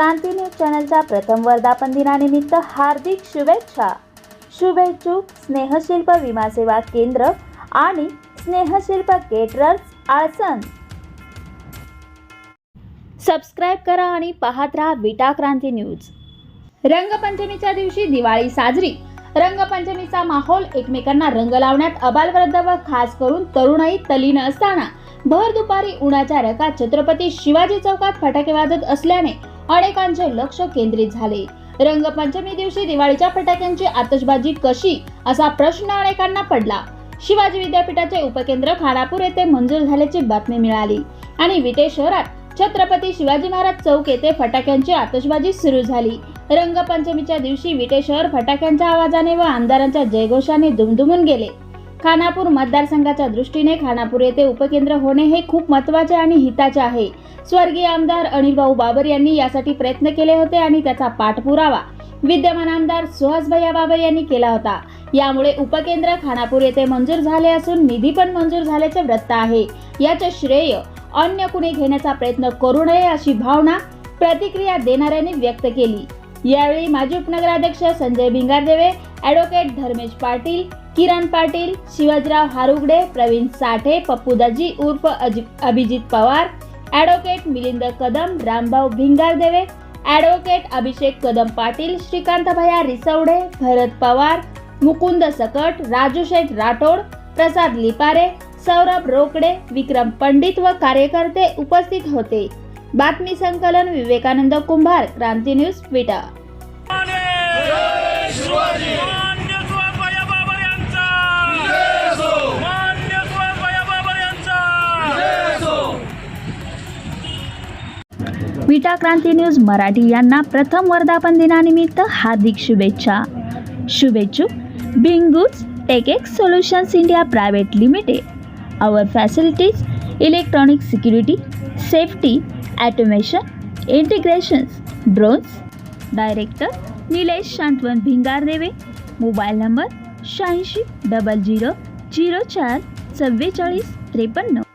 क्रांती news चॅनलच्या प्रथम वर्धापन दिनानिमित्त हार्दिक शुभेच्छा. शुभेच्छुक स्नेहशिल्प विमा सेवा केंद्र आणि स्नेहशिल्प केटरर्स आळसन. सबस्क्राईब करा आणि पाहत राहा विटा क्रांती न्यूज. रंगपंचमीच्या दिवशी दिवाळी साजरी. रंगपंचमीचा माहोल एकमेकांना रंग लावण्यात अबालवृद्ध व खास करून तरुणाई तलीन असताना. भर दुपारी उन्हाच्या रकात छत्रपती शिवाजी चौकात फटाके वाजत असल्याने अनेकांचे लक्ष केंद्रित झाले. रंगपंचमी दिवशी दिवाळीच्या फटाक्यांची आतषबाजी कशी? असा प्रश्न अनेकांना पडला. शिवाजी विद्यापीठाचे उपकेंद्र खानापूर येथे मंजूर झाल्याची बातमी मिळाली आणि विटे शहरात छत्रपती शिवाजी महाराज चौक येथे फटाक्यांची आतषबाजी सुरू झाली. रंगपंचमीच्या दिवशी विटे शहर फटाक्यांच्या आवाजाने व आमदारांच्या जयघोषाने दुमदुमून गेले. खानापूर मतदारसंघाच्या दृष्टीने खानापूर येथे उपकेंद्र होणे हे खूप महत्त्वाचे आणि हिताचे आहे. स्वर्गीय आमदार अनिलभाऊ बाबर यांनी यासाठी प्रयत्न केले होते आणि त्याचा पाठपुरावा विद्यमान आमदार सुहासभैया बाबर यांनी केला होता. यामुळे उपकेंद्र खानापूर येथे मंजूर झाले असून निधी पण मंजूर झाल्याचे वृत्त आहे. याचे श्रेय अन्य कुणी घेण्याचा प्रयत्न करू नये अशी भावना प्रतिक्रिया देणाऱ्यांनी व्यक्त केली. यावेळी माजी उपनगराध्यक्ष संजय भिंगारदेवे ॲडव्होकेट धर्मेश पाटील किरण पाटील शिवाजीराव हारुगडे प्रवीण साठे पप्पूदाजी उर्फ अभिजित पवार ॲडव्होकेट मिलिंद कदम रामभाऊ भिंगारदेवे ॲडव्होकेट अभिषेक कदम पाटील श्रीकांतभया रिसवडे भरत पवार मुकुंद सकट राजू शेठ राठोड प्रसाद लिपारे सौरभ रोकडे विक्रम पंडित व कार्यकर्ते उपस्थित होते. बातमी संकलन विवेकानंद कुंभार क्रांती न्यूज विटा. विटा क्रांती न्यूज मराठी यांना प्रथम वर्धापन दिनानिमित्त हार्दिक शुभेच्छा. शुभेच्छुक बिंगूज टेकेक्स solutions India private limited. Our facilities electronic security safety automation integrations drones director Nilesh Shantvan Bhingardeve mobile number शहाऐंशी डबल झिरो झिरो चार चव्वेचाळीस त्रेपन्न